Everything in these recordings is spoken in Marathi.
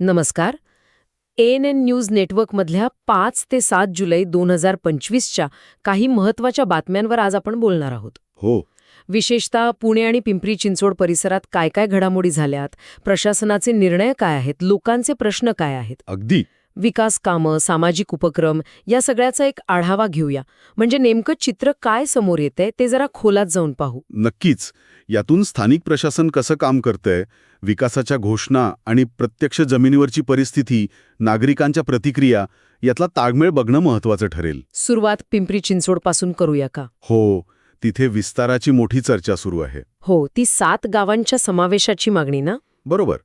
नमस्कार. एन एन न्यूज नेटवर्कमधल्या पाच ते सात जुलै दोन हजार पंचवीसच्या काही महत्त्वाच्या बातम्यांवर आज आपण बोलणार आहोत. हो. विशेषतः पुणे आणि पिंपरी चिंचवड परिसरात काय काय घडामोडी झाल्यात प्रशासनाचे निर्णय काय आहेत लोकांचे प्रश्न काय आहेत? अगदी. विकास कामं सामाजिक उपक्रम या सगळ्याचा एक आढावा घेऊया. म्हणजे नेमकं चित्र काय समोर येतंय ते जरा खोलात जाऊन पाहू. नक्कीच. यातून स्थानिक प्रशासन कसं काम करतंय विकासाच्या घोषणा आणि प्रत्यक्ष जमिनीवरची परिस्थिती नागरिकांच्या प्रतिक्रिया यातला ताळमेळ बघणं महत्वाचं ठरेल. सुरुवात पिंपरी चिंचवडपासून करूया का? हो. तिथे विस्ताराची मोठी चर्चा सुरू आहे. हो ती सात गावांच्या समावेशाची मागणी ना? बरोबर.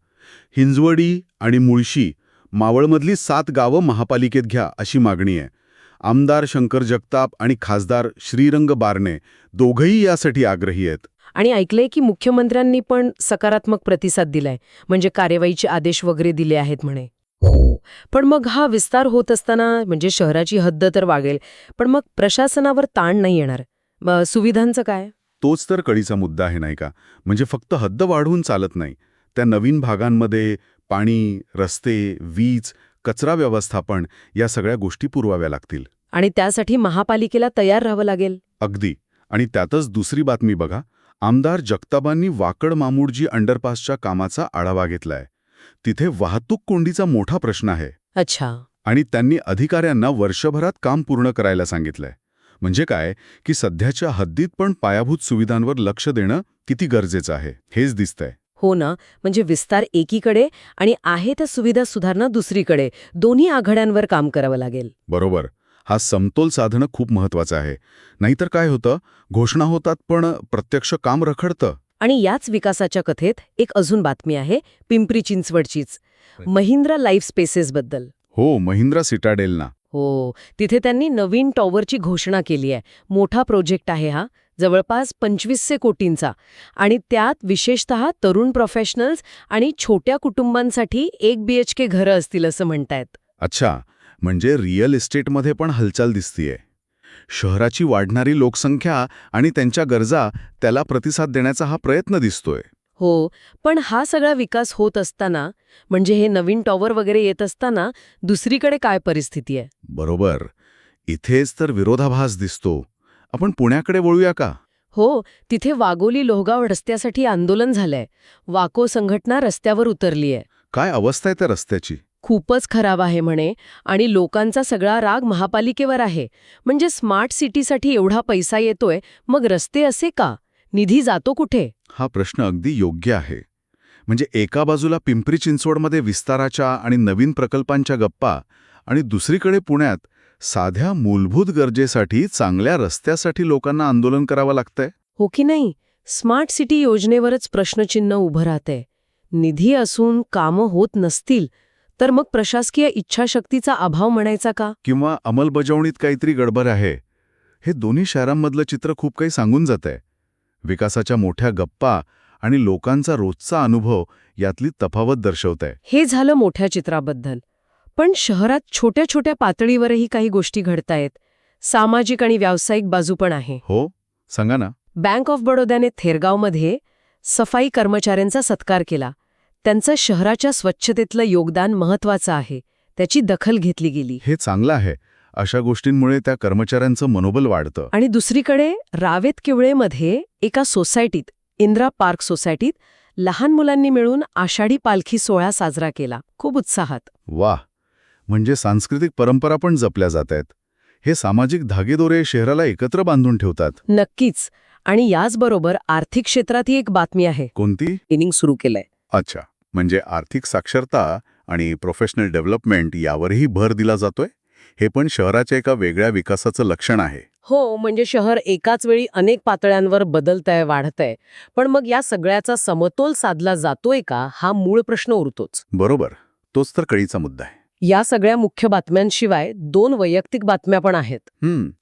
हिंजवडी आणि मुळशी मावळमधली सात गावं महापालिकेत घ्या अशी मागणी आहे. आमदार शंकर जगताप आणि खासदार श्रीरंग बारणे दोघंही यासाठी आग्रही आहेत. आणि ऐकलंय की मुख्यमंत्र्यांनी पण सकारात्मक प्रतिसाद दिलाय म्हणजे कार्यवाहीचे आदेश वगैरे दिले आहेत म्हणे. पण मग हा विस्तार होत असताना म्हणजे शहराची हद्द तर वागेल पण मग प्रशासनावर ताण नाही येणार. सुविधांचं काय? तोच तर कळीचा मुद्दा आहे नाही का? म्हणजे फक्त हद्द वाढवून चालत नाही. त्या नवीन भागांमध्ये पाणी रस्ते वीज कचरा व्यवस्थापन या सगळ्या गोष्टी पुरवाव्या लागतील. आणि त्यासाठी महापालिकेला तयार राहावं लागेल. अगदी. आणि त्यातच दुसरी बातमी बघा. आमदार जगताबांनी वाकड मामूडजी अंडरपासच्या कामाचा आढावा घेतलाय. तिथे वाहतूक कोंडीचा मोठा प्रश्न आहे. अच्छा. आणि त्यांनी अधिकाऱ्यांना वर्षभरात काम पूर्ण करायला सांगितलंय. म्हणजे काय? की सध्याच्या हद्दीत पण पायाभूत सुविधांवर लक्ष देणं किती गरजेचं आहे. हेच दिसतंय. हो ना? म्हणजे विस्तार एकीकडे आणि आहे त्या सुविधा सुधारणा दुसरीकडे. दोन्ही आघाड्यांवर काम करावं लागेल. बरोबर. हा समतोल साधणं खूप महत्वाचं आहे. नाहीतर काय होतं? घोषणा होतात पण प्रत्यक्ष काम रखडतं. आणि याच विकासाच्या कथेत एक अजून बातमी आहे पिंपरी चिंचवडचीच. महिंद्रा लाईफ स्पेसेसबद्दल हो महिंद्रा सिटाडेलना. हो. तिथे त्यांनी नवीन टॉवरची घोषणा केली आहे. मोठा प्रोजेक्ट आहे हा. जवळपास पंचवीसशे कोटींचा. आणि त्यात विशेषत तरुण प्रोफेशनल्स आणि छोट्या कुटुंबांसाठी एक बीएचके घरं असतील असं म्हणतायत. अच्छा म्हणजे रिअल इस्टेटमध्ये पण हालचाल दिसतीये. शहराची वाढणारी लोकसंख्या आणि त्यांच्या गरजा त्याला प्रतिसाद देण्याचा हा प्रयत्न दिसतोय. हो पण हा सगळा विकास होत असताना म्हणजे हे नवीन टॉवर वगैरे येत असताना दुसरीकडे काय परिस्थिती आहे? बरोबर. इथेच तर विरोधाभास दिसतो. आपण पुण्याकडे वळूया का? हो तिथे वाघोली लोहगाव रस्त्यासाठी आंदोलन झालंय. वाको संघटना रस्त्यावर उतरलीय. काय अवस्था आहे त्या रस्त्याची? खूपच खराब आहे म्हणे आणि लोकांचा सगळा राग महापालिकेवर आहे. म्हणजे स्मार्ट सिटीसाठी एवढा पैसा येतोय मग रस्ते असे का? निधी जातो कुठे? हा प्रश्न अगदी योग्य आहे. म्हणजे एका बाजूला पिंपरी चिंचवडमध्ये विस्ताराच्या आणि नवीन प्रकल्पांच्या गप्पा आणि दुसरीकडे पुण्यात साध्या मूलभूत गरजेसाठी चांगल्या रस्त्यासाठी लोकांना आंदोलन करावं लागतंय? हो की नाही? स्मार्ट सिटी योजनेवरच प्रश्नचिन्ह उभं राहतंय. निधी असून कामं होत नसतील तर मग प्रशासकीय इच्छाशक्तीचा अभाव म्हणायचा का? किंवा अंमलबजावणीत काहीतरी गडबड आहे? हे दोन्ही शहरांमधलं चित्र खूप काही सांगून जात आहे विकासाच्या मोठ्या गप्पा आणि लोकांचा रोजचा अनुभव यातली तफावत दर्शवत आहे हे झालं मोठ्या चित्राबद्दल. पण शहरात छोट्या छोट्या पातळीवरही काही गोष्टी घडतायत. सामाजिक आणि व्यावसायिक बाजू पण आहे. हो सांगा ना. बँक ऑफ बडोद्याने थेरगावमध्ये सफाई कर्मचाऱ्यांचा सत्कार केला. त्यांचं शहराच्या स्वच्छतेतलं योगदान महत्वाचं आहे. त्याची दखल घेतली गेली. हे चांगलं आहे. अशा गोष्टींमुळे त्या कर्मचाऱ्यांचं मनोबल वाढतं. आणि दुसरीकडे रावेत किवळेमध्ये एका सोसायटीत इंद्रा पार्क सोसायटीत लहान मुलांनी मिळून आषाढी पालखी सोहळा साजरा केला. खूप उत्साहात. वाह! म्हणजे सांस्कृतिक परंपरा पण जपल्या जात आहेत. हे सामाजिक धागेदोरे शहराला एकत्र बांधून ठेवतात. नक्कीच. आणि याचबरोबर आर्थिक क्षेत्रातही एक बातमी आहे. कोणती? ट्रेनिंग सुरू केलंय. अच्छा. म्हणजे आर्थिक साक्षरता आणि प्रोफेशनल डेव्हलपमेंट यावरही भर दिला जातोय? हे पण शहराच्या एका वेगळ्या विकासाचं लक्षण आहे. हो म्हणजे शहर एकाच वेळी अनेक पातळ्यांवर बदलतंय वाढतंय. पण मग या सगळ्याचा समतोल साधला जातोय का? हा मूळ प्रश्न उरतोच. बरोबर. तोच तर कळीचा मुद्दा आहे. या सगळ्या मुख्य बातम्यांशिवाय दोन वैयक्तिक बातम्या पण आहेत.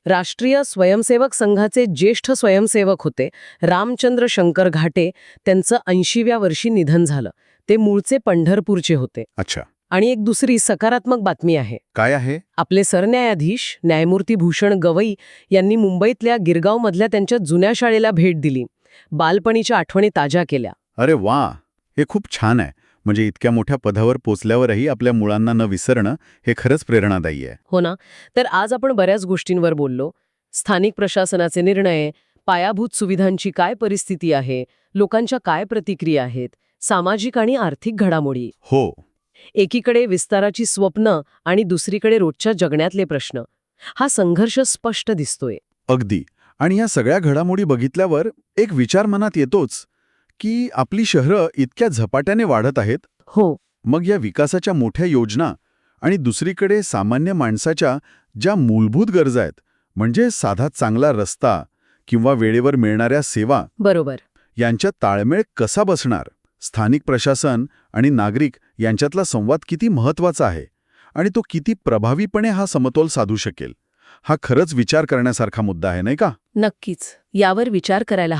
राष्ट्रीय स्वयंसेवक संघाचे ज्येष्ठ स्वयंसेवक होते रामचंद्र शंकर घाटे त्यांचं ऐंशीव्या वर्षी निधन झालं. ते मूळचे पंढरपूरचे होते. अच्छा. आणि एक दुसरी सकारात्मक बातमी आहे. काय आहे? आपले सरन्यायाधीश न्यायमूर्ती भूषण गवई यांनी मुंबईतल्या गिरगावमधल्या त्यांच्या जुन्या शाळेला भेट दिली. बालपणीच्या आठवणी ताज्या केल्या. अरे वा! हे खूप छान आहे. म्हणजे इतक्या मोठ्या पदावर पोचल्यावरही आपल्या मुळांना न विसरणं हे खरंच प्रेरणादायी आहे. हो ना? तर आज आपण बऱ्याच गोष्टींवर बोललो. स्थानिक प्रशासनाचे निर्णय पायाभूत सुविधांची काय परिस्थिती आहे लोकांच्या काय प्रतिक्रिया आहेत सामाजिक आणि आर्थिक घडामोडी. हो. एकीकडे विस्ताराची स्वप्न आणि दुसरीकडे रोजच्या जगण्यातले प्रश्न. हा संघर्ष स्पष्ट दिसतोय. अगदी. आणि या सगळ्या घडामोडी बघितल्यावर एक विचार मनात येतोच. की आपली शहरं इतक्या झपाट्याने वाढत आहेत? हो. मग या विकासाच्या मोठ्या योजना आणि दुसरीकडे सामान्य माणसाच्या ज्या मूलभूत गरजा आहेत म्हणजे साधा चांगला रस्ता किंवा वेळेवर मिळणाऱ्या सेवा बरोबर. यांच्यात ताळमेळ कसा बसणार? स्थानिक प्रशासन आणि नागरिक यांच्यातला संवाद किती महत्त्वाचा आहे आणि तो किती प्रभावीपणे हा समतोल साधू शकेल? हा खरंच विचार करण्यासारखा मुद्दा आहे नाही का? नक्कीच. यावर विचार करायला हवा.